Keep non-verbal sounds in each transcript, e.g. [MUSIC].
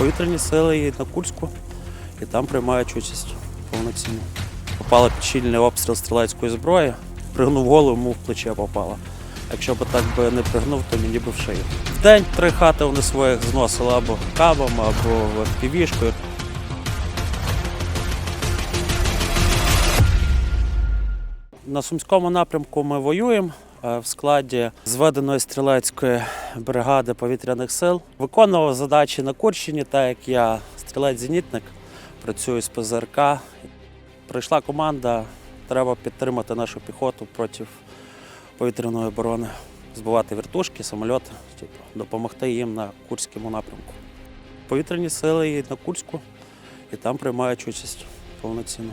Повітряні сили на Курську, і там приймають участь повноцінно. Попала під щільний обстріл стрілецької зброї, пригнув голову, йому в плече попала. Якщо б так би не пригнув, то мені би в шию. В день три хати вони своїх зносили або кабом, або півішкою. На Сумському напрямку ми воюємо в складі зведеної стрілецької бригади повітряних сил. Виконував задачі на Курщині, так як я стрілець-зенітник, працюю з ПЗРК. Прийшла команда, треба підтримати нашу піхоту проти повітряної оборони, збивати вертушки, самольоти, допомогти їм на Курському напрямку. Повітряні сили і на Курську, і там приймають участь повноцінно.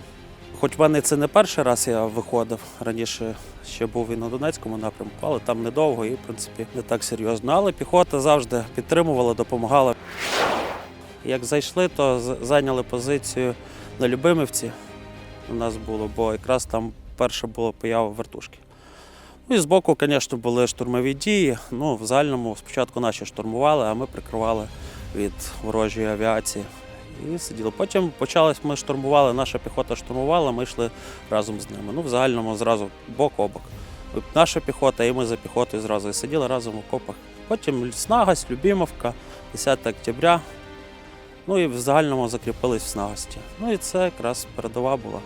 Хоч в мене це не перший раз я виходив. Раніше ще був і на Донецькому напрямку, але там недовго і, в принципі, не так серйозно. Але піхота завжди підтримувала, допомагала. Як зайшли, то зайняли позицію на Любимівці. У нас було, бо якраз там перша була поява вертушки. Ну і збоку, звісно, були штурмові дії. Ну, в загальному спочатку наші штурмували, а ми прикривали від ворожої авіації. І сиділи. Потім почалось, ми штурмували, наша піхота штурмувала, ми йшли разом з ними. Ну, в загальному зразу бок о бок. Наша піхота, і ми за піхотою зразу і сиділи разом у копах. Потім Снагость, Любімовка, 10 октября. Ну і в загальному закріпились в Снагості. Ну і це якраз передова була.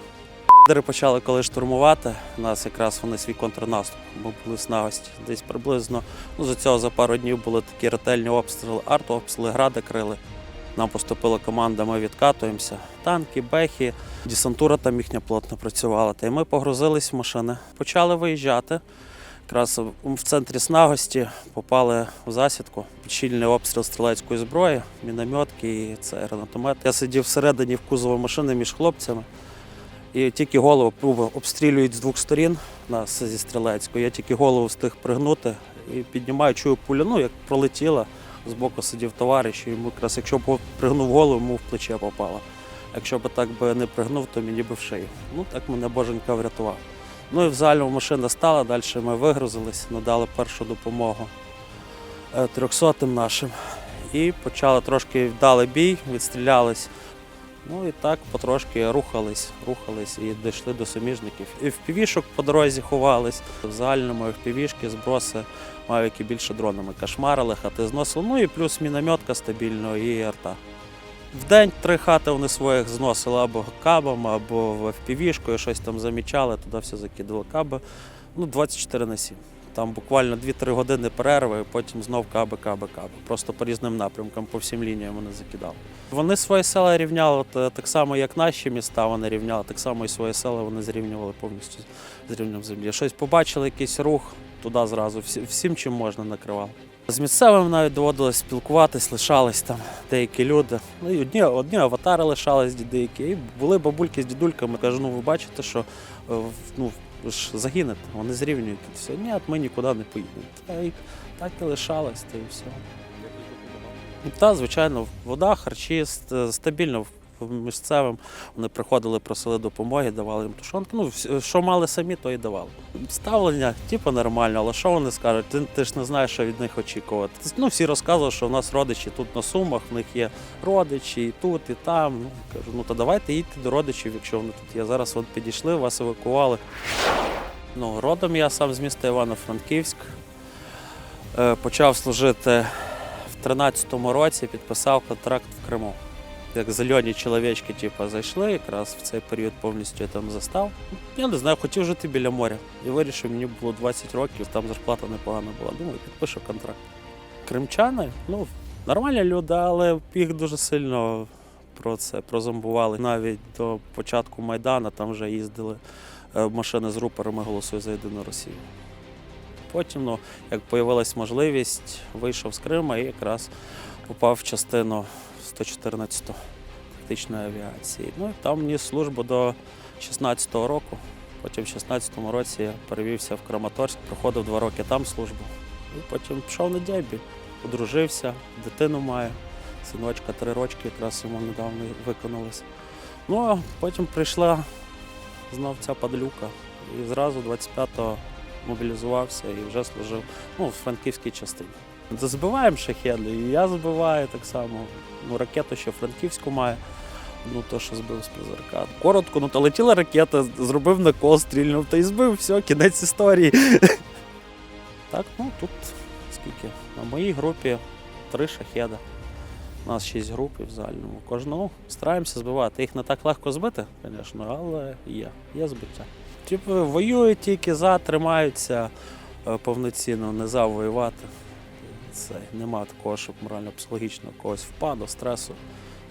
Дери почали коли штурмувати. У нас якраз вони свій контрнаступ. Ми були в Снагості. Десь приблизно ну, за цього за пару днів були такі ретельні обстріли, артобстріли, гради крили. Нам поступила команда, ми відкатуємося. Танки, бехи, десантура там їхня плотно працювала. Та й ми погрузились в машини. Почали виїжджати. Якраз в центрі снагості попали в засідку. Під щільний обстріл стрілецької зброї, мінометки і це гранатомет. Я сидів всередині в кузові машини між хлопцями. І тільки голову обстрілюють з двох сторін нас зі стрілецької. Я тільки голову встиг пригнути і піднімаю, чую пуля, ну як пролетіла. Збоку сидів товариш, і йому якраз якщо б пригнув голову, йому в плече попало. Якщо б так би не пригнув, то мені би в шию. Ну так мене боженька врятував. Ну і в загальному машина стала, далі ми вигрузились, надали першу допомогу е, трьохсотим нашим. І почали трошки вдали бій, відстрілялись. Ну і так потрошки рухались, рухались і дійшли до суміжників. І в півішок по дорозі ховались. В загальному в півішки зброси мавіки більше дронами кошмарили, хати зносили. Ну і плюс мінометка стабільно і арта. В день три хати вони своїх зносили або кабом, або в півішкою, щось там замічали, туди все закидували каби. Ну, 24 на 7. Там буквально 2-3 години перерви, потім знов каби, каби, каби. Просто по різним напрямкам, по всім лініям вони закидали. Вони свої села рівняли е, так само, як наші міста вони рівняли, так само і свої села вони зрівнювали повністю з рівнем землі. Щось побачили, якийсь рух, туди зразу, всім, чим можна накривали. З місцевими навіть доводилось спілкуватись, лишались там деякі люди. Ну і одні, одні аватари лишались деякі. І були бабульки з дідульками. Кажу, ну ви бачите, що е, ну, ви ж загинете, вони зрівнюють тут все. Ні, от ми нікуди не поїдемо. Та і так і лишалось, та і все. Та, звичайно, вода, харчі стабільно місцевим. Вони приходили, просили допомоги, давали їм тушонки. Ну, що мали самі, то і давали. Ставлення, типу, нормально, але що вони скажуть? Ти, ти ж не знаєш, що від них очікувати. Ну, всі розказували, що в нас родичі тут на Сумах, в них є родичі і тут, і там. Ну, кажу, ну то давайте їдьте до родичів, якщо вони тут є. Зараз от підійшли, вас евакували. Ну, родом я сам з міста Івано-Франківськ. Е, Почав служити в 13-му році, підписав контракт в Криму. Як зелені чоловічки, типу, зайшли, якраз в цей період повністю я там застав. Я не знаю, хотів жити біля моря. І вирішив, мені було 20 років, там зарплата непогана була. Думаю, підпишу контракт. Кримчани, ну, нормальні люди, але їх дуже сильно про це прозомбували. Навіть до початку Майдану там вже їздили е, машини з рупорами голосуй за єдину Росію. Потім, ну, як з'явилась можливість, вийшов з Криму і якраз попав в частину 114 тактичної авіації. Ну там ніс службу до 16-го року. Потім в 16-му році я перевівся в Краматорськ, проходив два роки там службу. І потім пішов на дябі, одружився, дитину має. Синочка три рочки якраз йому недавно виконалось. Ну а потім прийшла знов ця падлюка. І зразу 25-го мобілізувався і вже служив ну, в франківській частині. Збиваємо шахеди, і я збиваю так само. Ну, ракету ще Франківську має. Ну, то, що збив з призерка. Коротко, ну то летіла ракета, зробив накол, стрільнув та й збив, все, кінець історії. [LAUGHS] Так, ну тут скільки? На моїй групі три шахеда. У нас шість груп в загальному. Кожного стараємося збивати. Їх не так легко збити, звісно, але є. Є збиття. Типу, воюють тільки за, тримаються е, повноцінно, не за воювати. Це нема такого, щоб морально-психологічно когось впаду, стресу.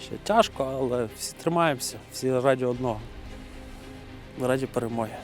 Ще тяжко, але всі тримаємося, всі раді одного. Раді перемоги.